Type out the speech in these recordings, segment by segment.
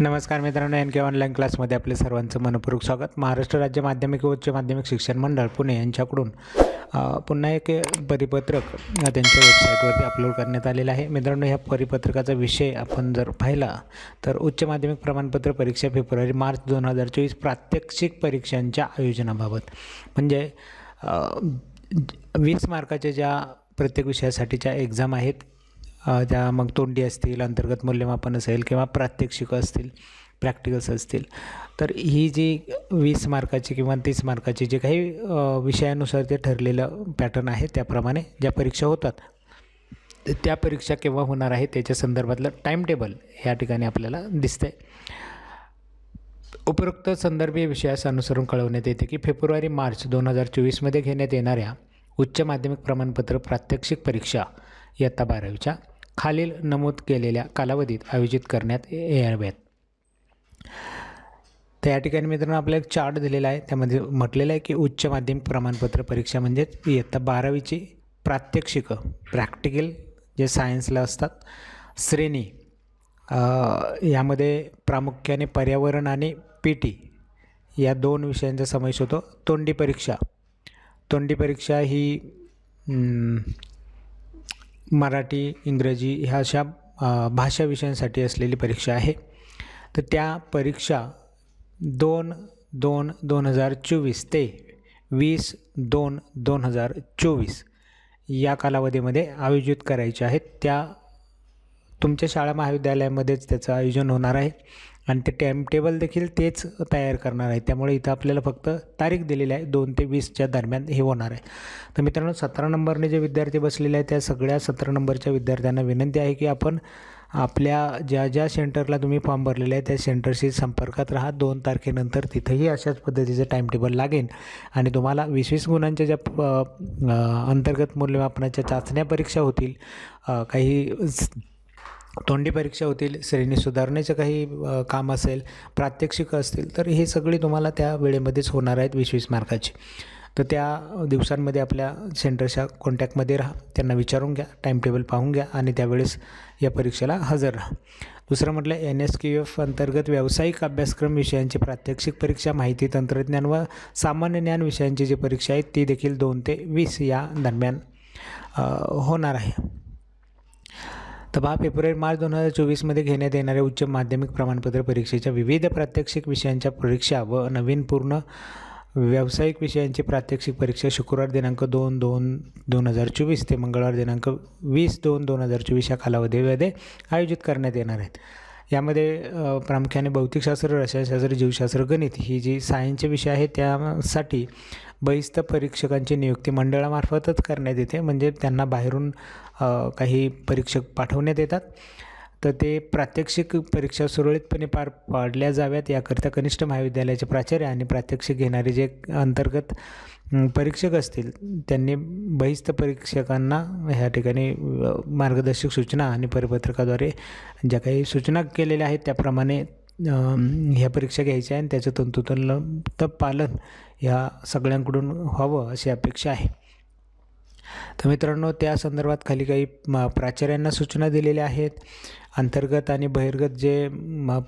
नमस्कार मित्रांनो एन के ऑनलाईन क्लासमध्ये आपले सर्वांचं मनपूर्वक स्वागत. महाराष्ट्र राज्य माध्यमिक व उच्च माध्यमिक शिक्षण मंडळ पुणे यांच्याकडून पुन्हा एक परिपत्रक त्यांच्या वेबसाईटवरती अपलोड करण्यात आलेलं आहे. मित्रांनो ह्या परिपत्रकाचा विषय आपण जर पाहिला तर उच्च माध्यमिक प्रमाणपत्र परीक्षा फेब्रुवारी मार्च दोन हजार चोवीस प्रात्यक्षिक परीक्षांच्या आयोजनाबाबत. म्हणजे वीस मार्काच्या ज्या प्रत्येक विषयासाठीच्या एक्झाम आहेत ज्या मग तोंडी असतील अंतर्गत मूल्यमापन असेल किंवा प्रात्यक्षिक असतील प्रॅक्टिकल्स असतील. तर ही जी वीस मार्काची किंवा तीस मार्काची जे काही विषयानुसार ते ठरलेलं पॅटर्न आहे त्याप्रमाणे ज्या परीक्षा होतात त्या परीक्षा केव्हा होणार आहे त्याच्या संदर्भातलं टाईम टेबल ह्या ठिकाणी आपल्याला दिसतंय. उपरोक्त संदर्भीय विषयास अनुसरून कळवण्यात येते की फेब्रुवारी मार्च दोन हजार चोवीसमध्ये घेण्यात येणाऱ्या उच्च माध्यमिक प्रमाणपत्र प्रात्यक्षिक परीक्षा इयत्ता बारावीच्या खालील नमूद केलेल्या कालावधीत आयोजित करण्यात याव्यात. तर या ठिकाणी मित्रांनो आपल्याला एक चार्ट दिलेला आहे. त्यामध्ये म्हटलेलं आहे की उच्च माध्यमिक प्रमाणपत्र परीक्षा म्हणजेच इयत्ता बारावीची प्रात्यक्षिकं प्रॅक्टिकल जे सायन्सला असतात श्रेणी यामध्ये प्रामुख्याने पर्यावरण आणि पी टी या दोन विषयांचा समावेश होतो. तोंडी परीक्षा. तोंडी परीक्षा ही मराठी इंग्रजी ह्या अशा भाषा विषयांसाठी असलेली परीक्षा आहे. तर त्या परीक्षा दोन दोन दोन हजार चोवीस ते वीस दोन दोन हजार चोवीस या कालावधीमध्ये आयोजित करायच्या आहेत. त्या तुमच्या शाळा महाविद्यालयामध्येच त्याचं आयोजन होणार आहे. आणि ते टाईम टेबल देखील तेच तयार करणार आहे. त्यामुळे इथं आपल्याला फक्त तारीख दिलेली आहे दोन ते वीसच्या दरम्यान हे होणार आहे. तर मित्रांनो सतरा नंबरने जे विद्यार्थी बसलेले आहेत त्या सगळ्या सतरा नंबरच्या विद्यार्थ्यांना विनंती आहे की आपण आपल्या ज्या ज्या सेंटरला तुम्ही फॉर्म भरलेले आहे त्या सेंटरशी संपर्कात राहा. दोन तारखेनंतर तिथंही अशाच पद्धतीचं टाईम टेबल लागेल. आणि तुम्हाला वीस वीस गुणांच्या ज्या अंतर्गत मूल्यमापनाच्या चाचण्या परीक्षा होतील काही तोंडी परीक्षा होतील श्रेणी सुधारण्याचं काही काम असेल प्रात्यक्षिक असतील तर हे सगळी तुम्हाला त्या वेळेमध्येच होणार आहेत वीस वीस मार्काची. तर त्या दिवसांमध्ये आपल्या सेंटरच्या कॉन्टॅक्टमध्ये राहा त्यांना विचारून घ्या टाईम टेबल पाहून घ्या आणि त्यावेळेस या परीक्षेला हजर राहा. दुसरं म्हटलं एन एस क्यू एफ अंतर्गत व्यावसायिक अभ्यासक्रम विषयांची प्रात्यक्षिक परीक्षा माहिती तंत्रज्ञान व सामान्य ज्ञान विषयांची जी परीक्षा आहे ती देखील दोन ते वीस या दरम्यान होणार आहे. तर पहा फेब्रुवारी मार्च दोन हजार चोवीसमध्ये घेण्यात येणाऱ्या उच्च माध्यमिक प्रमाणपत्र परीक्षेच्या विविध प्रात्यक्षिक विषयांच्या परीक्षा व नवीन पूर्ण व्यावसायिक विषयांची प्रात्यक्षिक परीक्षा शुक्रवार दिनांक दोन दोन दोन हजार चोवीस ते मंगळवार दिनांक वीस दोन दोन हजार चोवीस या कालावधीमध्ये आयोजित करण्यात येणार आहेत. यामध्ये प्रामुख्याने भौतिकशास्त्र रसायनशास्त्र जीवशास्त्र गणित ही जी सायन्सचे विषय आहेत त्यासाठी बहिस्त परीक्षकांची नियुक्ती मंडळामार्फतच करण्यात येते. म्हणजे त्यांना बाहेरून काही परीक्षक पाठवण्यात येतात. तर ते प्रात्यक्षिक परीक्षा सुरळीतपणे पार पाडल्या जाव्यात. याकरिता कनिष्ठ महाविद्यालयाचे प्राचार्य आणि प्रात्यक्षिक घेणारे जे अंतर्गत परीक्षक असतील त्यांनी बहिस्त परीक्षकांना ह्या ठिकाणी मार्गदर्शक सूचना आणि परिपत्रकाद्वारे ज्या काही सूचना केलेल्या आहेत त्याप्रमाणे ह्या परीक्षा घ्यायच्या आणि त्याचं तंतोतंत पालन ह्या सगळ्यांकडून व्हावं अशी अपेक्षा आहे. तर मित्रांनो त्या संदर्भात खाली काही प्राचार्यांना सूचना दिलेल्या आहेत. अंतर्गत आणि बहिर्गत जे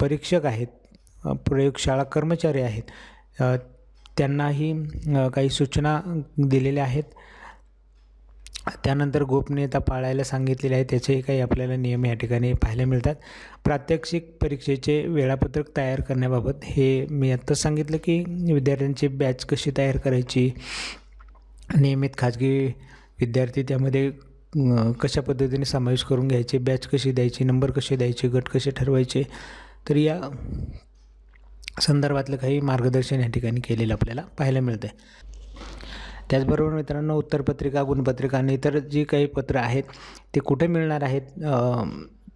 परीक्षक आहेत प्रयोगशाळा कर्मचारी आहेत त्यांनाही काही सूचना दिलेल्या आहेत. त्यानंतर गोपनीयता पाळायला सांगितलेली आहे. त्याचेही काही आपल्याला नियम या ठिकाणी पाहायला मिळतात. प्रात्यक्षिक परीक्षेचे वेळापत्रक तयार करण्याबाबत हे मी आत्ताच सांगितलं की विद्यार्थ्यांची बॅच कशी तयार करायची नियमित खाजगी विद्यार्थी त्यामध्ये कशा पद्धतीने समावेश करून घ्यायचे बॅच कशी द्यायची नंबर कसे द्यायचे गट कसे ठरवायचे तर या संदर्भातलं काही मार्गदर्शन या ठिकाणी केलेलं आपल्याला पाहायला मिळतं आहे त्याचबरोबर मित्रांनो उत्तरपत्रिका गुणपत्रिका आणि इतर जी काही पत्र आहेत ते कुठे मिळणार आहेत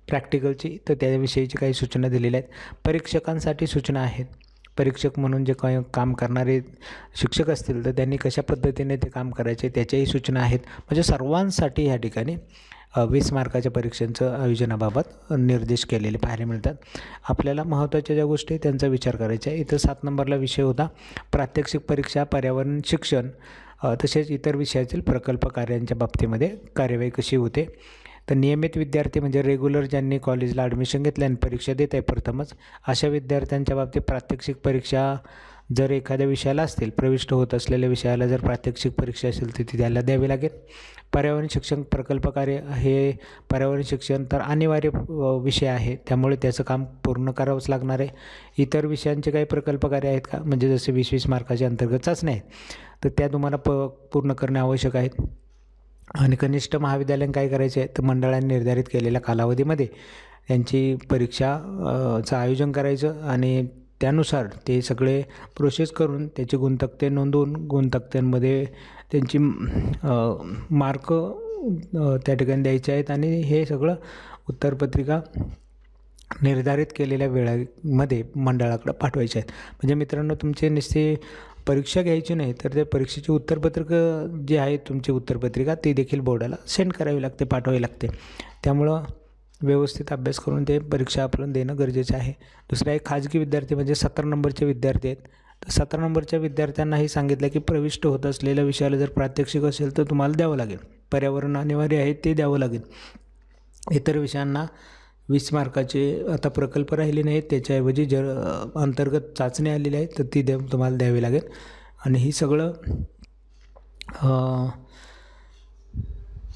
प्रॅक्टिकलची तर त्याविषयीची काही सूचना दिलेल्या आहेत. परीक्षकांसाठी सूचना आहेत. परीक्षक म्हणून जे काही काम करणारे शिक्षक असतील तर त्यांनी कशा पद्धतीने ते काम करायचे त्याच्याही सूचना आहेत. म्हणजे सर्वांसाठी ह्या ठिकाणी वीस मार्काच्या परीक्षांचं आयोजनाबाबत निर्देश केलेले पाहायला मिळतात. आपल्याला महत्त्वाच्या ज्या गोष्टी त्यांचा विचार करायचा आहे. इथं सात नंबरला विषय होता प्रात्यक्षिक परीक्षा पर्यावरण शिक्षण तसेच इतर विषयातील प्रकल्प कार्यांच्या बाबतीमध्ये कार्यवाही कशी होते. तर नियमित विद्यार्थी म्हणजे रेग्युलर ज्यांनी कॉलेजला ॲडमिशन घेतलं आणि परीक्षा देत आहे प्रथमच अशा विद्यार्थ्यांच्या बाबतीत प्रात्यक्षिक परीक्षा जर एखाद्या विषयाला असतील प्रविष्ट होत असलेल्या विषयाला जर प्रात्यक्षिक परीक्षा असेल तर ती त्याला द्यावी लागेल. पर्यावरण शिक्षण प्रकल्प कार्य हे पर्यावरण शिक्षण तर अनिवार्य विषय आहे. त्यामुळे त्याचं काम पूर्ण करावंच लागणार आहे. इतर विषयांचे काही प्रकल्प कार्य आहेत का? म्हणजे जसे वीस वीस मार्काच्या अंतर्गत चाचण्या आहेत तर त्या तुम्हाला प पूर्ण करणे आवश्यक आहेत. आणि कनिष्ठ महाविद्यालयीन काय करायचे आहे? तर मंडळाने निर्धारित केलेल्या कालावधीमध्ये त्यांची परीक्षा चं आयोजन करायचं आणि त्यानुसार ते सगळे प्रोसेस करून त्याचे गुणतक्ते नोंदवून गुणतक्त्यांमध्ये त्यांची मार्क त्या ठिकाणी द्यायचे आहेत आणि हे सगळं उत्तरपत्रिका निर्धारित केलेल्या वेळामध्ये मंडळाकडं पाठवायचे आहेत. म्हणजे मित्रांनो तुमचे नुसते परीक्षा घ्यायची नाही तर त्या परीक्षेची उत्तरपत्रिका जे आहे तुमची उत्तरपत्रिका ती देखील बोर्डाला सेंड करावी लागते पाठवावी लागते. त्यामुळं व्यवस्थित अभ्यास करून ते परीक्षा आपण देणं गरजेचं आहे. दुसरा एक खाजगी विद्यार्थी म्हणजे सतरा नंबरचे विद्यार्थी आहेत. तर सतरा नंबरच्या विद्यार्थ्यांनाही सांगितलं की प्रविष्ट होत असलेल्या विषयाला जर प्रात्यक्षिक असेल तर तुम्हाला द्यावं लागेल. पर्यावरण अनिवार्य आहे ते द्यावं लागेल. इतर विषयांना वीस मार्काचे आता प्रकल्प राहिले नाहीत. त्याच्याऐवजी जर अंतर्गत चाचणी आलेली आहे तर ती द्या तुम्हाला द्यावी लागेल. आणि ही सगळं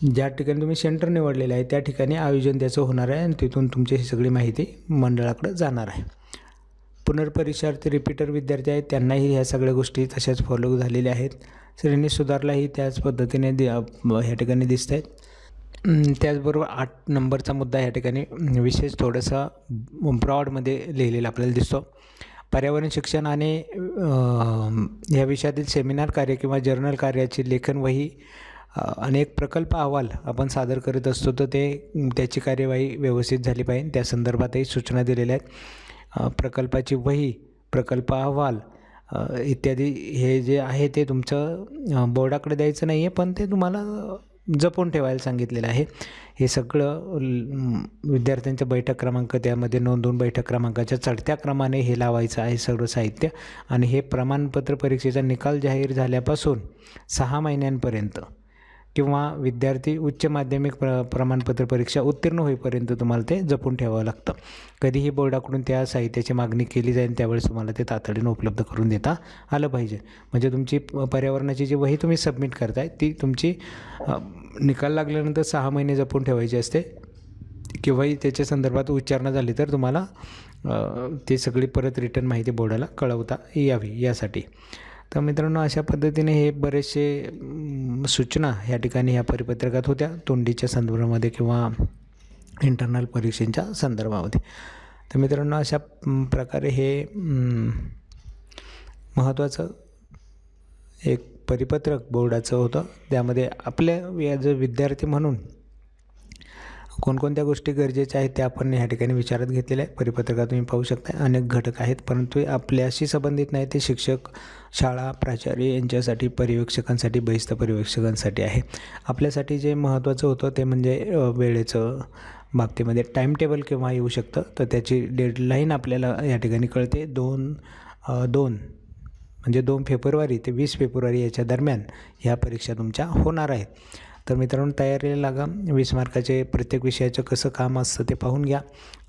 ज्या ठिकाणी तुम्ही सेंटर निवडलेलं आहे त्या ठिकाणी आयोजन त्याचं होणार आहे आणि तिथून तुमची ही सगळी माहिती मंडळाकडे जाणार आहे. पुनर्परीक्षार्थी रिपीटर विद्यार्थी आहेत त्यांनाही ह्या सगळ्या गोष्टी तशाच फॉलो झालेल्या आहेत. श्रेणी सुधारलाही त्याच पद्धतीने दि ह्या ठिकाणी दिसत आहेत त्याचबरोबर आठ नंबरचा मुद्दा ह्या ठिकाणी विशेष थोडासा ब्रॉडमध्ये लिहिलेला आपल्याला दिसतो. पर्यावरण शिक्षण आणि या ह्या विषयातील सेमिनार कार्य किंवा जर्नल कार्याची लेखन वही अनेक प्रकल्प अहवाल आपण सादर करत असतो तर ते त्याची कार्यवाही व्यवस्थित झाली पाहिजे. त्या संदर्भातही सूचना दिलेल्या आहेत. प्रकल्पाची वही प्रकल्प अहवाल इत्यादी हे जे आहे ते तुमचं बोर्डाकडे द्यायचं नाही आहे पण ते तुम्हाला जपून ठेवायला सांगितलेलं आहे. हे सगळं विद्यार्थ्यांच्या बैठक क्रमांक त्यामध्ये नोंदवून बैठक क्रमांकाच्या चढत्या क्रमाने हे लावायचं आहे सगळं साहित्य. आणि हे प्रमाणपत्र परीक्षेचा निकाल जाहीर झाल्यापासून सहा महिन्यांपर्यंत. किंवा विद्यार्थी उच्च माध्यमिक प्र प्रमाणपत्र परीक्षा उत्तीर्ण होईपर्यंत तुम्हाला ते जपून ठेवावं लागतं. कधीही बोर्डाकडून त्या साहित्याची मागणी केली जाईल त्यावेळेस तुम्हाला ते तातडीनं उपलब्ध करून देता आलं पाहिजे. म्हणजे तुमची प- पर्यावरणाची जी वही तुम्ही सबमिट करताय ती तुमची निकाल लागल्यानंतर सहा महिने जपून ठेवायची असते. किंवाही त्याच्या संदर्भात उच्चारणा झाली तर तुम्हाला ती ते सगळी परत रिटर्न माहिती बोर्डाला कळवता यावी यासाठी. तर मित्रांनो अशा पद्धतीने हे बरेचसे सूचना ह्या ठिकाणी ह्या परिपत्रकात होत्या. तोंडीच्या संदर्भामध्ये किंवा इंटरनल परीक्षेच्या संदर्भामध्ये. तर मित्रांनो अशा प्रकारे हे महत्त्वाचं एक परिपत्रक बोर्डाचं होतं. त्यामध्ये आपल्या ॲज अ विद्यार्थी म्हणून कोणकोणत्या गोष्टी गरजेच्या आहेत त्या आपण ह्या ठिकाणी विचारात घेतलेल्या आहेत. परिपत्रकात तुम्ही पाहू शकता अनेक घटक आहेत परंतु आपल्याशी संबंधित नाही ते शिक्षक शाळा प्राचार्य यांच्यासाठी पर्यवेक्षकांसाठी बहिस्त पर्यवेक्षकांसाठी आहे. आपल्यासाठी जे महत्त्वाचं होतं ते म्हणजे वेळेचं बाबतीमध्ये टाईम टेबल केव्हा येऊ शकतं तर त्याची डेडलाईन आपल्याला या ठिकाणी कळते. दोन दोन म्हणजे दोन फेब्रुवारी ते वीस फेब्रुवारी याच्या दरम्यान ह्या परीक्षा तुमच्या होणार आहेत. तर मित्रांनो तयारीला लागा. वीस मार्काचे प्रत्येक विषयाचं कसं काम असतं ते पाहून घ्या.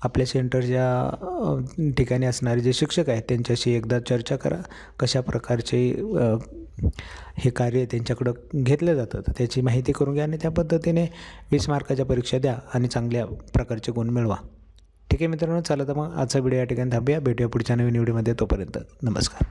आपल्या सेंटरच्या ठिकाणी असणारे जे शिक्षक आहेत त्यांच्याशी एकदा चर्चा करा. कशा प्रकारचे हे कार्य त्यांच्याकडं घेतलं जातं तर त्याची माहिती करून घ्या आणि त्या पद्धतीने वीस मार्काच्या परीक्षा द्या आणि चांगल्या प्रकारचे गुण मिळवा. ठीक आहे मित्रांनो चला तर मग आजचा व्हिडिओ या ठिकाणी थांबूया. भेटूया पुढच्या नवीन व्हिडिओमध्ये तोपर्यंत. नमस्कार.